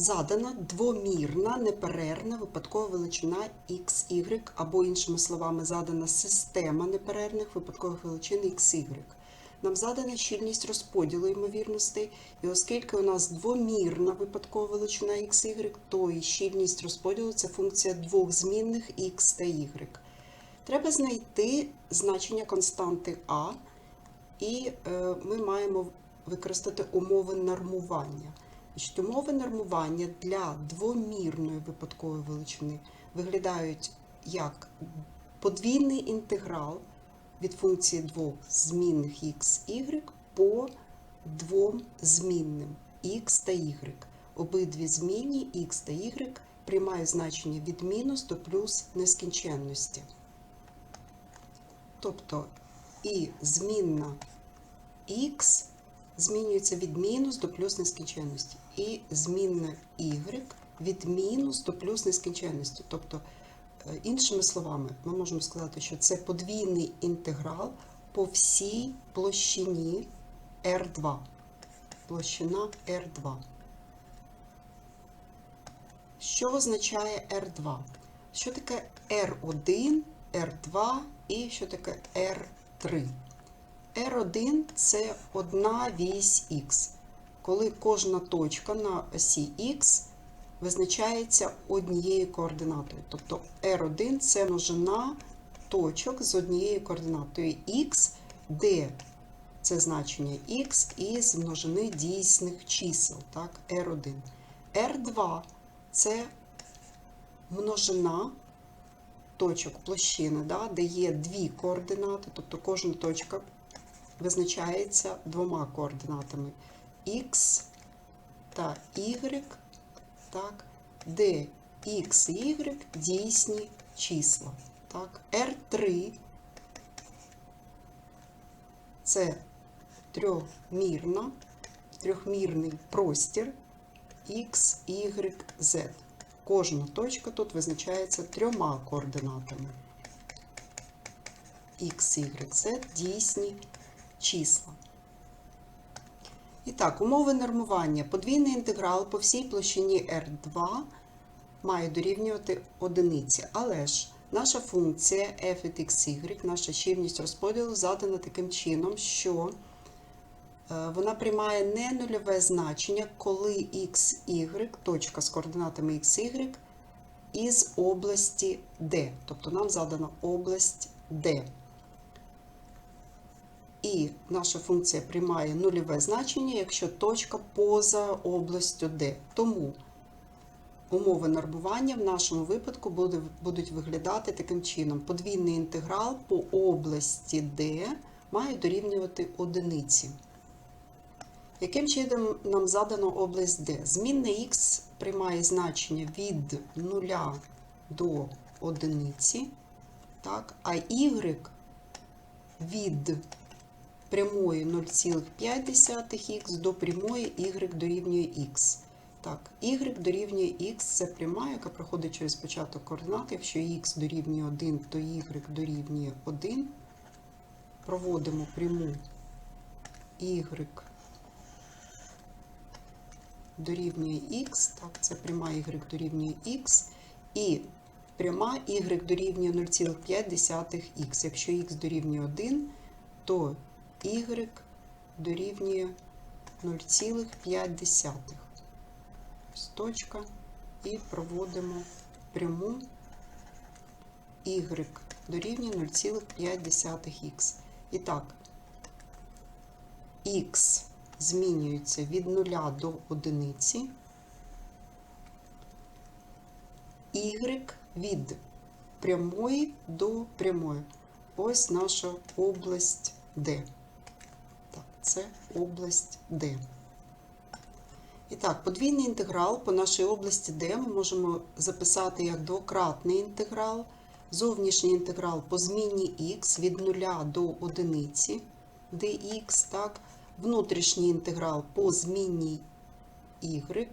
Задана двомірна неперервна випадкова величина xy, або, іншими словами, задана система неперервних випадкових величин xy. Нам задана щільність розподілу ймовірностей, і оскільки у нас двомірна випадкова величина xy, то і щільність розподілу це функція двох змінних x та y. Треба знайти значення константи А, і е, ми маємо використати умови нормування. Значить, умови нормування для двомірної випадкової величини виглядають як подвійний інтеграл від функції двох змінних x, y по двом змінним x та y. Обидві змінні x та y приймають значення від мінус до плюс нескінченності. Тобто і змінна x змінюється від мінус до плюс нескінченності, і змінна y від мінус до плюс нескінченності. Тобто, е, іншими словами, ми можемо сказати, що це подвійний інтеграл по всій площині R2. Площина R2. Що означає R2? Що таке R1, R2 і що таке R3? R1 це одна вісь Х, коли кожна точка на осі Х визначається однією координатою. Тобто R1 це множина точок з однією координатою Х, де це значення Х із множини дійсних чисел, так, R1. R2 це множина точок площини, да, де є дві координати, тобто кожна точка визначається двома координатами x та y, так, де x і y дійсні числа. Так. R3 це трьохмірна, трьохмірний простір x, y, z. Кожна точка тут визначається трьома координатами. X, Y, Z дійсні числа. І так, умови нормування. Подвійний інтеграл по всій площині R2 має дорівнювати одиниці. Але ж наша функція f від xy, наша щільність розподілу задана таким чином, що е, вона приймає не нульове значення, коли x, y, точка з координатами x, y, із області D. Тобто нам задана область D. І наша функція приймає нульове значення, якщо точка поза областю D. Тому умови нормування в нашому випадку будуть виглядати таким чином. Подвійний інтеграл по області D має дорівнювати одиниці. Яким чином нам задано область D? Змінна x приймає значення від 0 до одиниці, так, а y від прямої 0,5х до прямої y дорівнює х. Так, y дорівнює х це пряма, яка проходить через початок координат. Якщо х дорівнює 1, то y дорівнює 1. Проводимо пряму y дорівнює х, так, це пряма y дорівнює х, і пряма y дорівнює 0,5х. Якщо х дорівнює 1, то y дорівнює 0,5. Ось Точка. І проводимо пряму y дорівнює 0,5х. І так, х змінюється від 0 до 1, y від прямої до прямої. Ось наша область D. Це область D. І так, подвійний інтеграл по нашій області D ми можемо записати як двократний інтеграл, зовнішній інтеграл по зміні x від 0 до 1 dx, так, внутрішній інтеграл по зміні y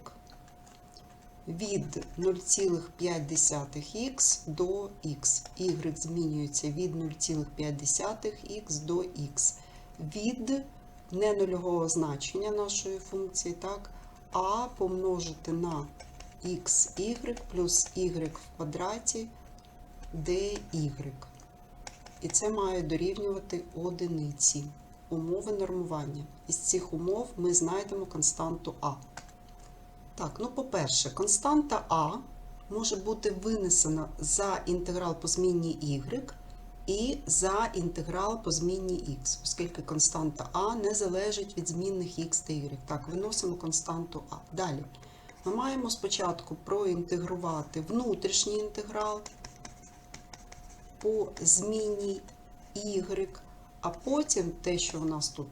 від 0,5х до х. y змінюється від 0,5х до х. Від ненульового значення нашої функції, так, а помножити на xy плюс y в квадраті dy. І це має дорівнювати одиниці. Умови нормування. Із цих умов ми знайдемо константу А. Так, ну по-перше, константа А може бути винесена за інтеграл по змінні y і за інтеграл по змінні x, оскільки константа А не залежить від змінних x та y. Так, виносимо константу А. Далі. Ми маємо спочатку проінтегрувати внутрішній інтеграл по зміні y, а потім те, що у нас тут,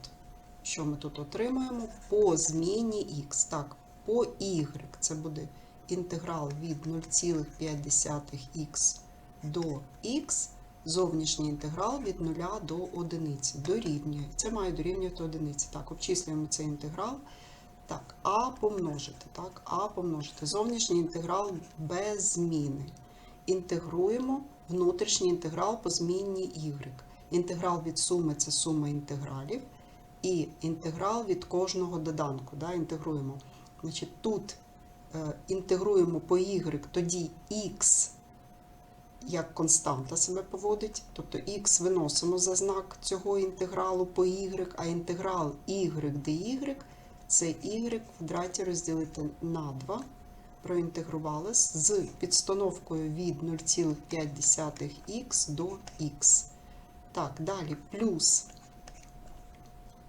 що ми тут отримаємо, по зміні x. Так, по y це буде інтеграл від 0,5х до х, зовнішній інтеграл від 0 до 1 дорівнює. Це має дорівнювати 1. Так, обчислюємо цей інтеграл. Так, а помножити. Так, а помножити. Зовнішній інтеграл без зміни. Інтегруємо внутрішній інтеграл по змінні y. Інтеграл від суми це сума інтегралів. І інтеграл від кожного доданку. Да, інтегруємо. Значить, Тут е, інтегруємо по y, тоді x як константа себе поводить. Тобто x виносимо за знак цього інтегралу по y, а інтеграл y dy це y в квадраті розділити на 2. Проінтегрували з підстановкою від 0,5х до х. Так, далі плюс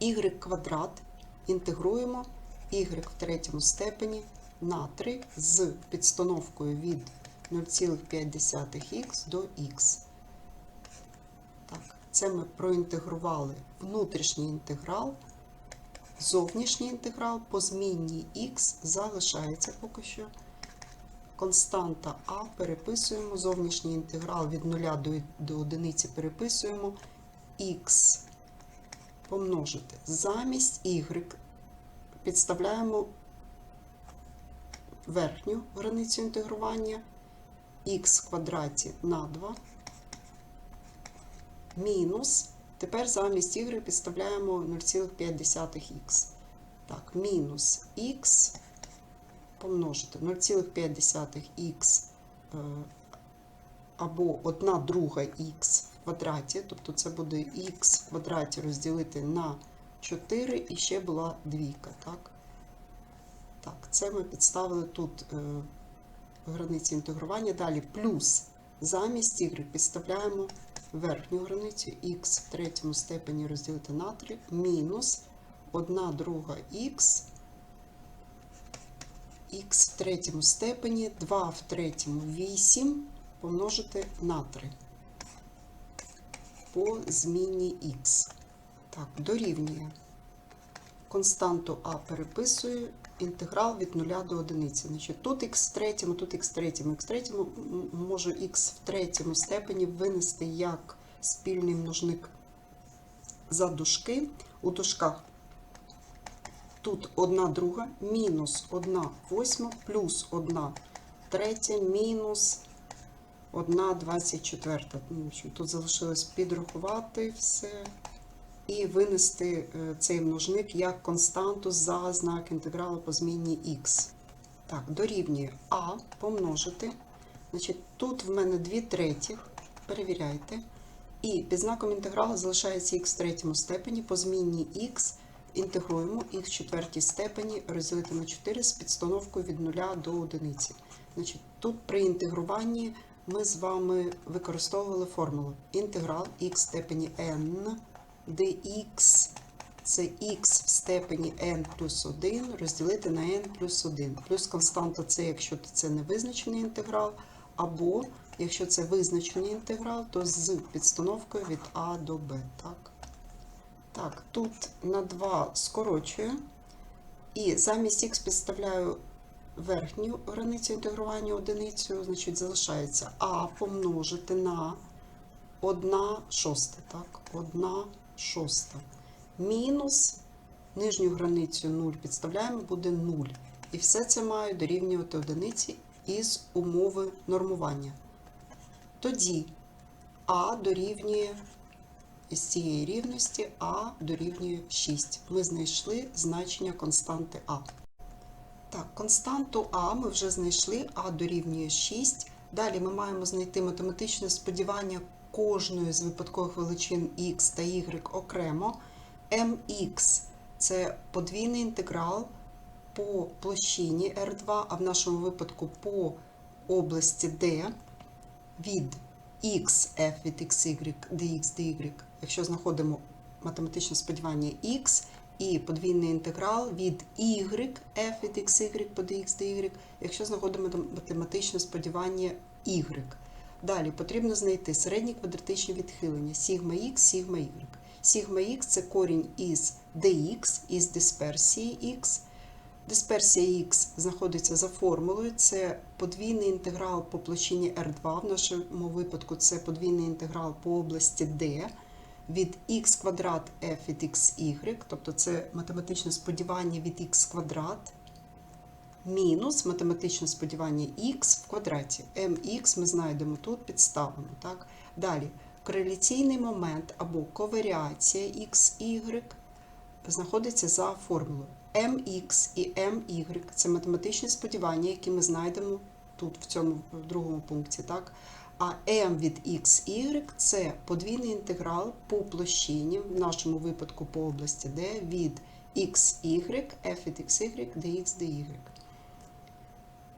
y квадрат інтегруємо y в третьому степені на 3 з підстановкою від 0,5х до х. Так, це ми проінтегрували внутрішній інтеграл, зовнішній інтеграл по змінній х залишається поки що. Константа А переписуємо, зовнішній інтеграл від 0 до, до 1 переписуємо х помножити. Замість y підставляємо верхню границю інтегрування х квадраті на 2 мінус. Тепер замість y підставляємо 0,5х. Так, мінус х помножити 0,5х або 1 друга х в квадраті, тобто це буде х в квадраті розділити на 4 і ще була двійка. Так, так це ми підставили тут границі інтегрування. Далі плюс. Замість y підставляємо верхню границю. Х в третьому степені розділити на 3, мінус 1 друга х, х в третьому степені, 2 в третьому 8 помножити на 3 по зміні х. Так, дорівнює. Константу А переписую, інтеграл від 0 до 1. Значить, тут х в третьому, тут х в третьому. Х в третьому можу х в третьому степені винести як спільний множник за дужки. У дужках тут 1 друга, мінус 1 восьма, плюс 1 третя, мінус 1 24. Тут залишилось підрахувати все і винести цей множник як константу за знак інтегралу по змінні х. Так, дорівнює А помножити. Значить, Тут в мене 2 треті, перевіряйте. І під знаком інтегралу залишається х в третьому степені, по змінні х інтегруємо х в четвертій степені розділити на 4 з підстановкою від 0 до 1. Значить, Тут при інтегруванні ми з вами використовували формулу інтеграл х в степені n dx це х в степені n плюс 1 розділити на n плюс 1. Плюс константа це, якщо це не визначений інтеграл, або якщо це визначений інтеграл, то з підстановкою від А до Б. Так, так тут на 2 скорочую. І замість х підставляю верхню границю інтегрування одиницю, значить, залишається А помножити на 1 шоста. Так, 1 шоста. Мінус нижню границю 0 підставляємо, буде 0. І все це має дорівнювати одиниці із умови нормування. Тоді А дорівнює із цієї рівності А дорівнює 6. Ми знайшли значення константи А. Так, константу А ми вже знайшли, А дорівнює 6. Далі ми маємо знайти математичне сподівання кожної з випадкових величин x та y окремо. mx – це подвійний інтеграл по площині R2, а в нашому випадку по області D від x f від xy dx dy, якщо знаходимо математичне сподівання x, і подвійний інтеграл від y f від xy по dx dy, якщо знаходимо математичне сподівання y. Далі потрібно знайти середні квадратичні відхилення сігма x, сігма y. Сігма x це корінь із dx, із дисперсії x. Дисперсія х знаходиться за формулою. Це подвійний інтеграл по площині R2. В нашому випадку це подвійний інтеграл по області D від х квадрат f від xy, тобто це математичне сподівання від х квадрат мінус математичне сподівання х в квадраті. mx ми знайдемо тут, підставимо. Так? Далі кореляційний момент або коваріація xy знаходиться за формулою. mx і my це математичні сподівання, які ми знайдемо тут, в цьому в другому пункті. Так? А m від xy це подвійний інтеграл по площині, в нашому випадку по області D, від xy, f від xy, dx dy.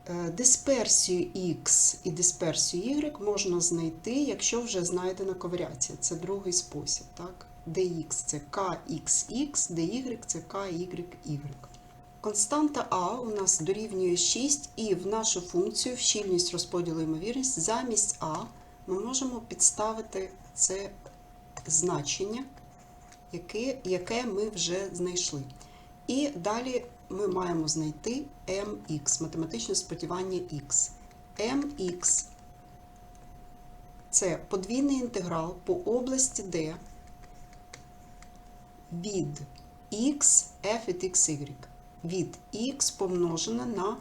Е, Дисперсію x і дисперсію y можна знайти, якщо вже знайдена коваріація. Це другий спосіб. Так? dx це kxx, dy це kyy. Константа А у нас дорівнює 6, і в нашу функцію в щільність розподілу ймовірність замість А ми можемо підставити це значення, яке, яке ми вже знайшли. І далі ми маємо знайти mx, математичне сподівання x. mx це подвійний інтеграл по області D від x f від xy. Від x помножене на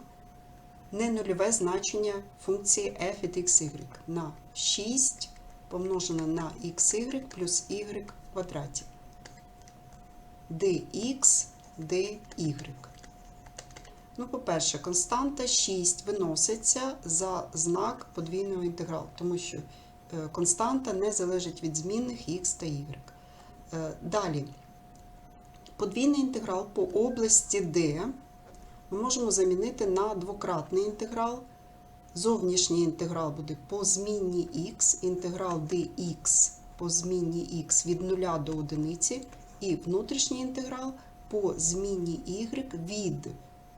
ненульове значення функції f від xy на 6 помножене на xy плюс y в квадраті. dx dy. Ну, по-перше, константа 6 виноситься за знак подвійного інтегралу, тому що е, константа не залежить від змінних х та y. Е, Далі, подвійний інтеграл по області D ми можемо замінити на двократний інтеграл. Зовнішній інтеграл буде по змінні х, інтеграл dx по змінні х від 0 до 1, і внутрішній інтеграл по зміні y від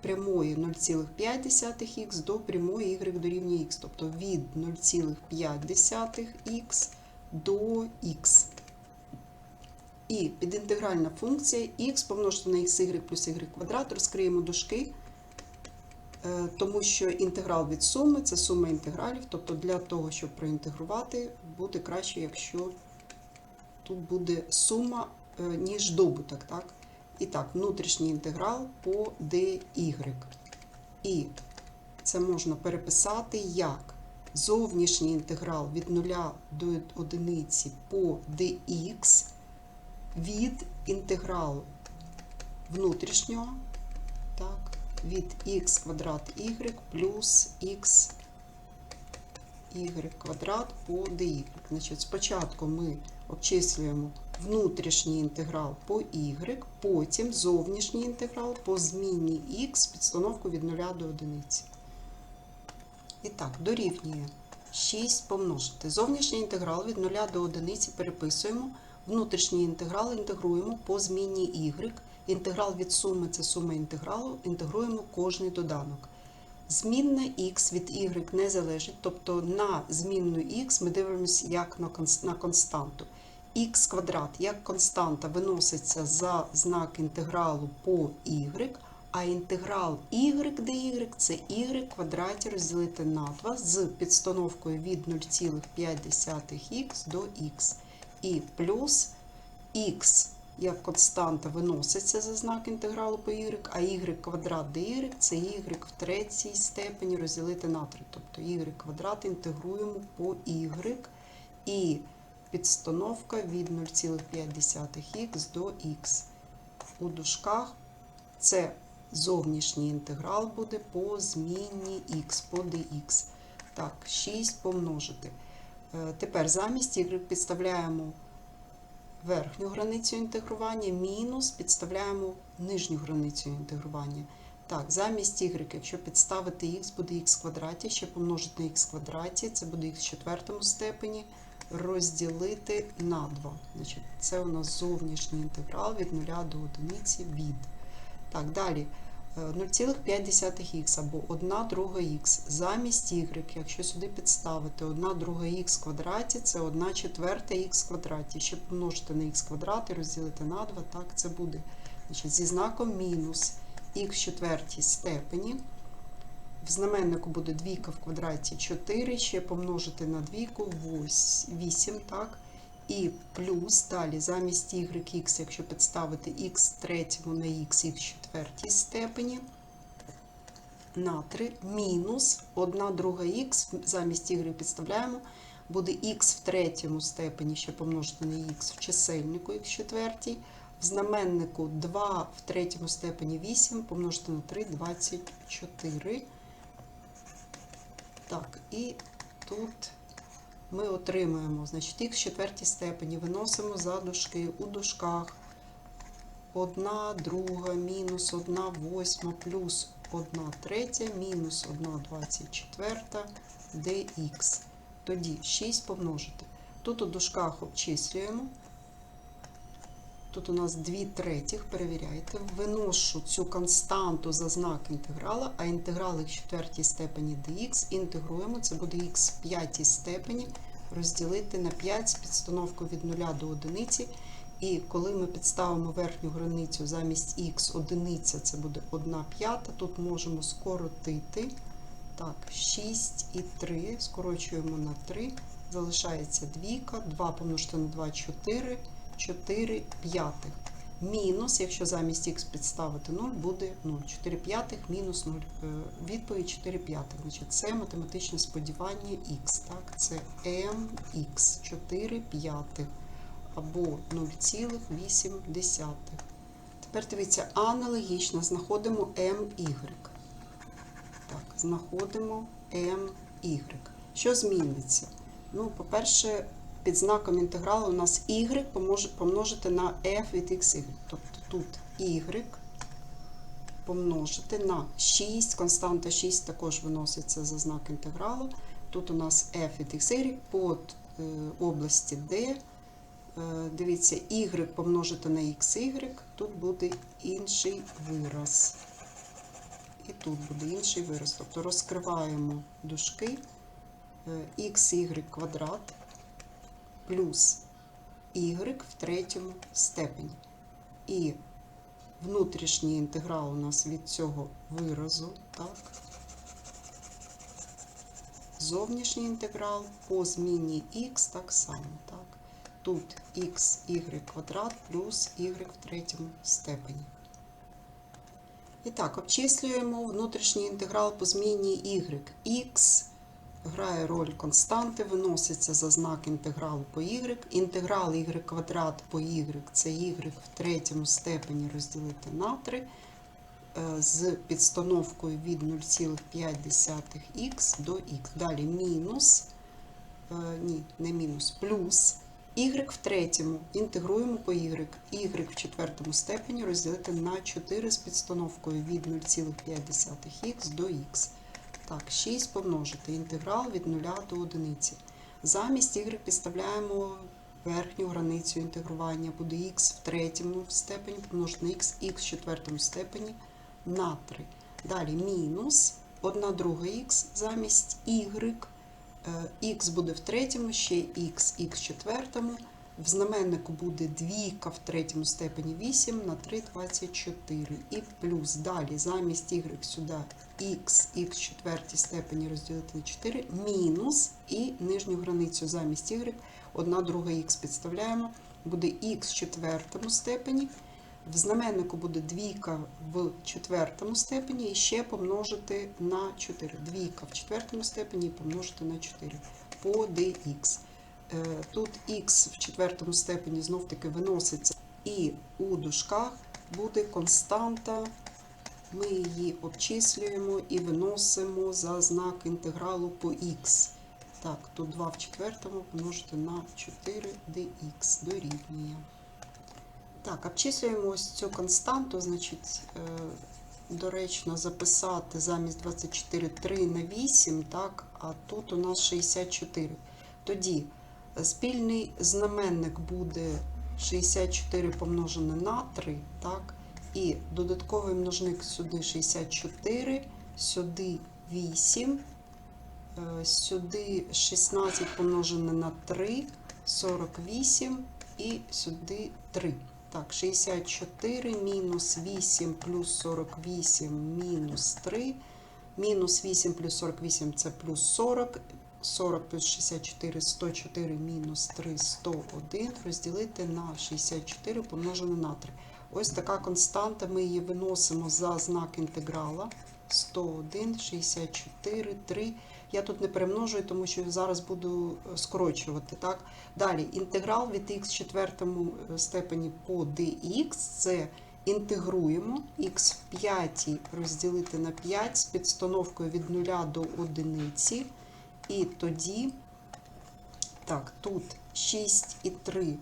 прямої 0,5х до прямої y дорівнює х, тобто від 0,5х до х. І підінтегральна функція х помножити на xy плюс y квадрат, розкриємо дужки, е, тому що інтеграл від суми це сума інтегралів, тобто для того, щоб проінтегрувати, буде краще, якщо тут буде сума, е, ніж добуток. Так? І так, внутрішній інтеграл по dy. І це можна переписати як зовнішній інтеграл від 0 до 1 по dx від інтегралу внутрішнього, так, від х квадрат y плюс х y квадрат по dy. Значить, спочатку ми обчислюємо внутрішній інтеграл по y, потім зовнішній інтеграл по зміні х підстановку від 0 до 1. І так, дорівнює 6 помножити. Зовнішній інтеграл від 0 до 1 переписуємо. Внутрішній інтеграл інтегруємо по зміні y. Інтеграл від суми це сума інтегралу, інтегруємо кожний доданок. Змінна х від y не залежить, тобто на змінну х ми дивимося як на константу. х квадрат як константа виноситься за знак інтегралу по y, а інтеграл y dy це y квадраті розділити на 2 з підстановкою від 0,5х до х. І плюс х як константа виноситься за знак інтегралу по y, а y квадрат dy це y в третій степені розділити на 3. Тобто y квадрат інтегруємо по y і підстановка від 0,5х до х. У дужках це Зовнішній інтеграл буде по змінні х, по dx. Так, 6 помножити. Е, Тепер замість y підставляємо верхню границю інтегрування, мінус підставляємо нижню границю інтегрування. Так, замість y, якщо підставити х, буде х квадраті, ще помножити на х квадраті, це буде х в четвертому степені, розділити на 2. Значить, це у нас зовнішній інтеграл від 0 до 1 від. Так, далі. Е, 0,5х або 1 друга х. Замість y, якщо сюди підставити 1 друга х квадраті, це 1 четверта х квадраті. Ще помножити на х квадрат і розділити на 2, так це буде. Значить, зі знаком мінус х в четвертій степені. В знаменнику буде двійка в квадраті 4, ще помножити на двійку 8, так? І плюс далі замість y, x, якщо підставити x третьому на x, x в четвертій степені, на 3, мінус 1 друга х, замість y підставляємо, буде х в третьому степені, ще помножити на х в чисельнику х в четвертій, в знаменнику 2 в третьому степені 8, помножити на 3, 24. Так, і тут ми отримуємо, значить, х в четвертій степені виносимо за дужки у дужках 1 друга мінус 1 восьма плюс 1 третя мінус 1 24 dx. Тоді 6 помножити. Тут у дужках обчислюємо. Тут у нас 2 третіх, перевіряйте. Виношу цю константу за знак інтеграла, а інтеграл в четвертій степені dx інтегруємо, це буде х в п'ятій степені розділити на 5 з підстановкою від 0 до 1. І коли ми підставимо верхню границю замість х одиниця, це буде 1 п'ята, тут можемо скоротити. Так, 6 і 3, скорочуємо на 3, залишається двійка, 2 помножити на 2 4. 4 п'ятих. Мінус, якщо замість х підставити 0, буде 0. 4 п'ятих мінус 0. Е, Відповідь 4 п'ятих. Значить, це математичне сподівання х. Так? Це mx 4 п'ятих або 0,8. Тепер дивіться, аналогічно знаходимо my. Так, знаходимо my. Що зміниться? Ну, по-перше, під знаком інтегралу у нас y помножити на f від xy. Тобто тут y помножити на 6, константа 6 також виноситься за знак інтегралу. Тут у нас f від xy под е, області D. Е, Дивіться, y помножити на xy, тут буде інший вираз. І тут буде інший вираз. Тобто розкриваємо дужки е, xy квадрат плюс y в третьому степені. І внутрішній інтеграл у нас від цього виразу, так? Зовнішній інтеграл по зміні х так само. Так? Тут х квадрат плюс y в третьому степені. І так, обчислюємо внутрішній інтеграл по зміні y. х грає роль константи, виноситься за знак інтегралу по y. Інтеграл y квадрат по y це y в третьому степені розділити на 3 е, з підстановкою від 0,5х до х. Далі мінус, е, ні, не мінус, плюс y в третьому інтегруємо по y. y в четвертому степені розділити на 4 з підстановкою від 0,5х до х. Так, 6 помножити. Інтеграл від 0 до 1. Замість y підставляємо верхню границю інтегрування. Буде х в третьому степені помножити на х, х в четвертому степені на 3. Далі мінус 1 друга х замість y. Е, Х буде в третьому, ще х, х в четвертому. В знаменнику буде двійка в третьому степені 8 на 3 24. І плюс далі замість y сюди х, х в четвертій степені розділити на 4, мінус і нижню границю замість y, 1 друга х підставляємо, буде х в четвертому степені. В знаменнику буде двійка в четвертому степені і ще помножити на 4. Двійка в четвертому степені і помножити на 4 по dx. Е, Тут х в четвертому степені знов таки виноситься, і у дужках буде константа Ми її обчислюємо і виносимо за знак інтегралу по х. Так, тут 2 в четвертому помножити на 4 dx дорівнює. Так, обчислюємо ось цю константу, значить, е, доречно записати замість 24 3 на 8, так, а тут у нас 64. Тоді е, спільний знаменник буде 64 помножене на 3, так, і додатковий множник сюди 64, сюди 8, е, сюди 16 помножене на 3, 48 і сюди 3. Так, 64 мінус 8 плюс 48 мінус 3. Мінус 8 плюс 48 це плюс 40. 40 плюс 64 104 мінус 3 101 розділити на 64 помножене на 3. Ось така константа, ми її виносимо за знак інтеграла. 101, 64, 3. Я тут не перемножую, тому що зараз буду е, скорочувати. Так? Далі, інтеграл від х в четвертому е, степені по dx це інтегруємо х в п'ятій розділити на 5 з підстановкою від 0 до 1. І тоді, так, тут 6 і 3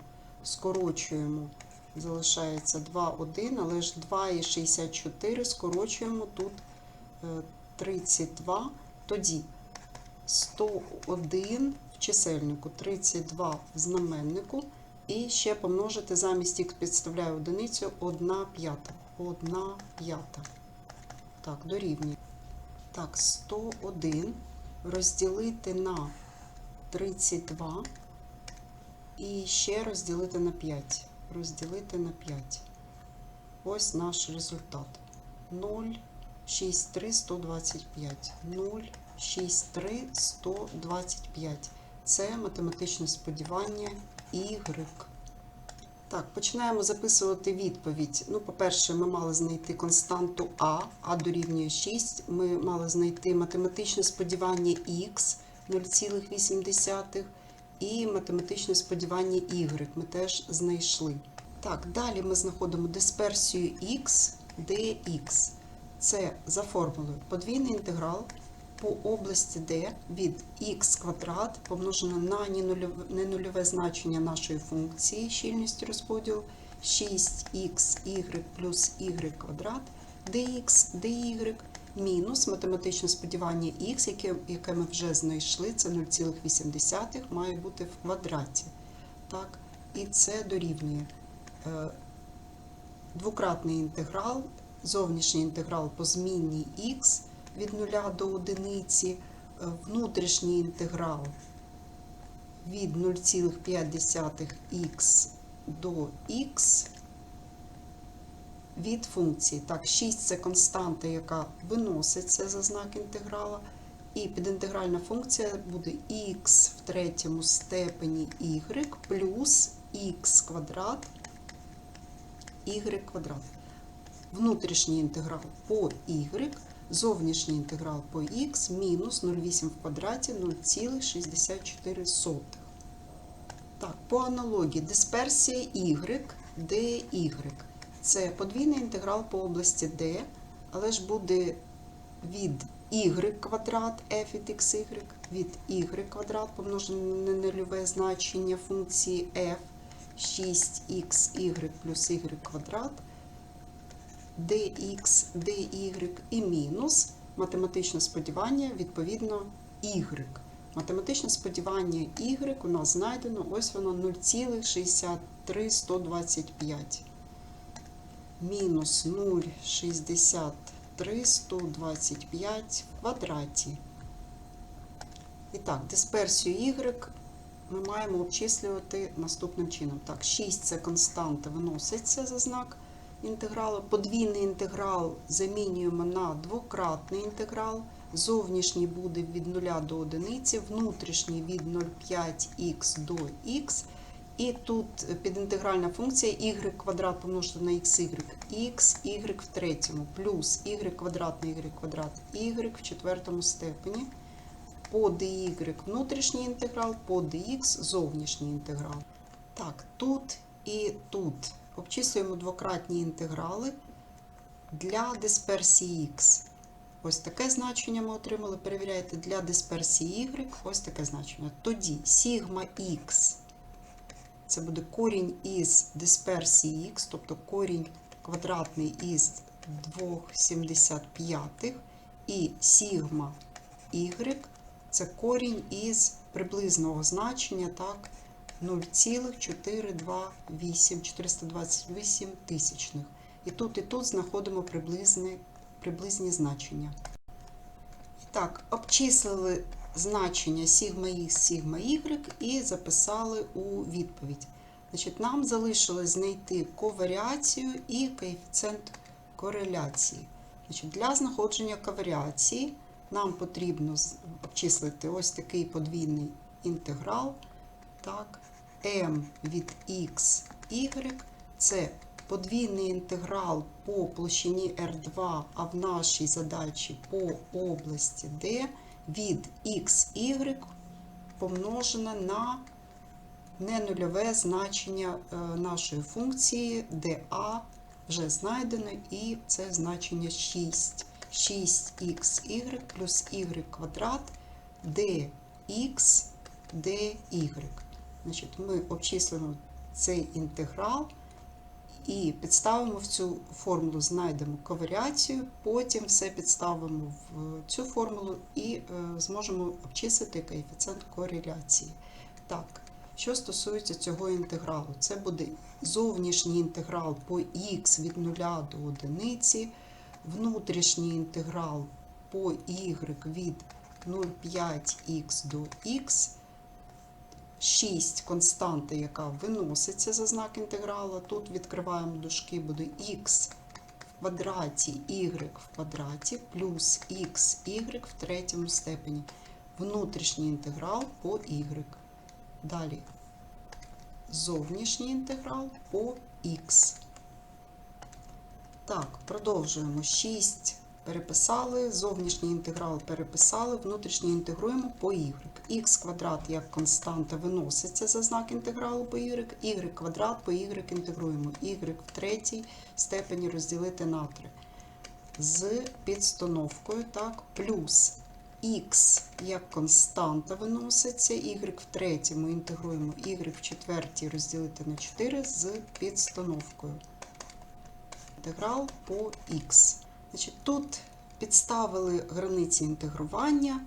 скорочуємо, залишається 2, 1, але ж 2 і 64 скорочуємо тут е, 32. Тоді 101 в чисельнику, 32 в знаменнику. І ще помножити замість х підставляю одиницю 1 п'ята. 1 п'ята. Так, дорівнює. Так, 101 розділити на 32 і ще розділити на 5. Розділити на 5. Ось наш результат. 0, 6, 3, 125. 0, 6, 3, 125. Це математичне сподівання Y. Так, починаємо записувати відповідь. Ну, по-перше, ми мали знайти константу А, А дорівнює 6. Ми мали знайти математичне сподівання Х 0,8 і математичне сподівання Y ми теж знайшли. Так, далі ми знаходимо дисперсію Х, dx. Це за формулою подвійний інтеграл по області D від х квадрат помножено на ненульове- значення нашої функції щільності розподілу 6xy плюс y квадрат dx dy мінус математичне сподівання х, яке, яке ми вже знайшли, це 0,8 має бути в квадраті. Так? І це дорівнює е, двократний інтеграл, зовнішній інтеграл по змінній х від 0 до 1, внутрішній інтеграл від 0,5х до х від функції. Так, 6 це константа, яка виноситься за знак інтеграла. І підінтегральна функція буде х в третьому степені y плюс х квадрат y квадрат. Внутрішній інтеграл по y, зовнішній інтеграл по х мінус 0,8 в квадраті 0,64. Так, по аналогії дисперсія y, dy. Це подвійний інтеграл по області d, але ж буде від y квадрат f від xy, від y квадрат помножене на нульове значення функції f 6xy плюс y квадрат dx, dy і мінус математичне сподівання відповідно y. Математичне сподівання y у нас знайдено, ось воно 0,63125. Мінус 0,63125 в квадраті. І так, дисперсію y ми маємо обчислювати наступним чином. Так, 6 це константа виноситься за знак інтегралу. Подвійний інтеграл замінюємо на двократний інтеграл. Зовнішній буде від 0 до 1, внутрішній від 0,5х до х. І тут підінтегральна функція y квадрат помножити на xy, x, y в третьому, плюс y квадрат на y квадрат, y в четвертому степені. По dy внутрішній інтеграл, по dx зовнішній інтеграл. Так, тут і тут обчислюємо двократні інтеграли Для дисперсії Х. Ось таке значення ми отримали. Перевіряйте для дисперсії Y. Ось таке значення. Тоді сігма Х це буде корінь із дисперсії Х, тобто корінь квадратний із 2,75 і сігма Y це корінь із приблизного значення, так, 0,428 428 тисячних. І тут, і тут знаходимо приблизні, приблизні значення. Так, обчислили значення сігма Х, сігма Y і записали у відповідь. Значить, нам залишилось знайти коваріацію і коефіцієнт кореляції. Значить, для знаходження коваріації нам потрібно обчислити ось такий подвійний інтеграл. Так, m від x, y це подвійний інтеграл по площині R2, а в нашій задачі по області D від xy помножена на ненульове значення е, нашої функції dA вже знайдено, і це значення 6. 6xy плюс y квадрат dx dy. Значить, ми обчислимо цей інтеграл і підставимо в цю формулу, знайдемо коваріацію, потім все підставимо в цю формулу і е, зможемо обчислити коефіцієнт кореляції. Так, що стосується цього інтегралу, це буде зовнішній інтеграл по х від 0 до 1, внутрішній інтеграл по y від 0,5х до х, 6 константи, яка виноситься за знак інтеграла. Тут відкриваємо дужки, буде х в квадраті, y в квадраті, плюс xy в третьому степені. Внутрішній інтеграл по y. Далі зовнішній інтеграл по х. Так, продовжуємо. 6 переписали, зовнішній інтеграл переписали, внутрішній інтегруємо по y. х квадрат як константа виноситься за знак інтегралу по y, y квадрат по y інтегруємо. y в третій степені розділити на 3. З підстановкою, так, плюс х як константа виноситься, y в третьому інтегруємо, y в четвертій розділити на 4 з підстановкою інтеграл по х. Значить, Тут підставили границі інтегрування.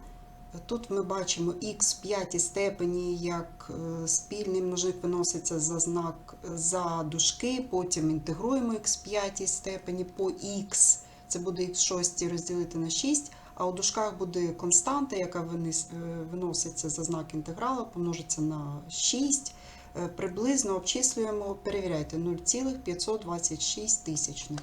Тут ми бачимо х в п'ятій степені, як е, спільний множник виноситься за знак за дужки, потім інтегруємо х в п'ятій степені по х. Це буде х в шостій розділити на 6, а у дужках буде константа, яка е, виноситься за знак інтегралу, помножиться на 6. Е, Приблизно обчислюємо, перевіряйте, 0,526 тисячних.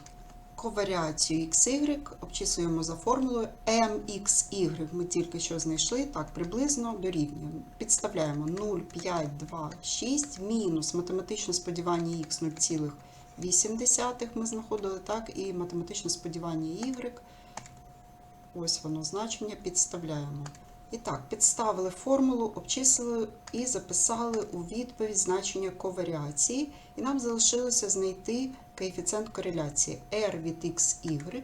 Коваріацію XY обчислюємо за формулою MXY. Ми тільки що знайшли, так, приблизно дорівнює. Підставляємо 0,526 мінус математичне сподівання Х 0,8 ми знаходили, так, і математичне сподівання Y. Ось воно значення підставляємо. І так, підставили формулу, обчислили і записали у відповідь значення коваріації. І нам залишилося знайти коефіцієнт кореляції R від XY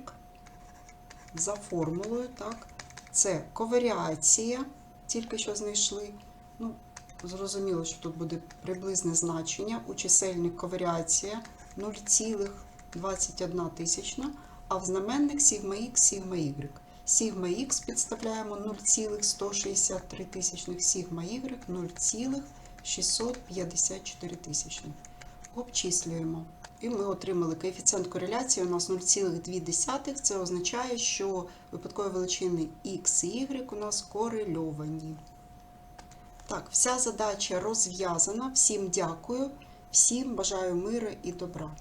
за формулою. так, Це коваріація, тільки що знайшли. Ну, Зрозуміло, що тут буде приблизне значення. У чисельник коваріація 0,21 тисячна, а в знаменник сігма Х, сігма Y. Сігма Х підставляємо 0,163 тисячних, сігма Y 0,654 тисячних. Обчислюємо. І ми отримали коефіцієнт кореляції у нас 0,2. Це означає, що випадкові величини Х і Y у нас корельовані. Так, вся задача розв'язана. Всім дякую, всім бажаю миру і добра.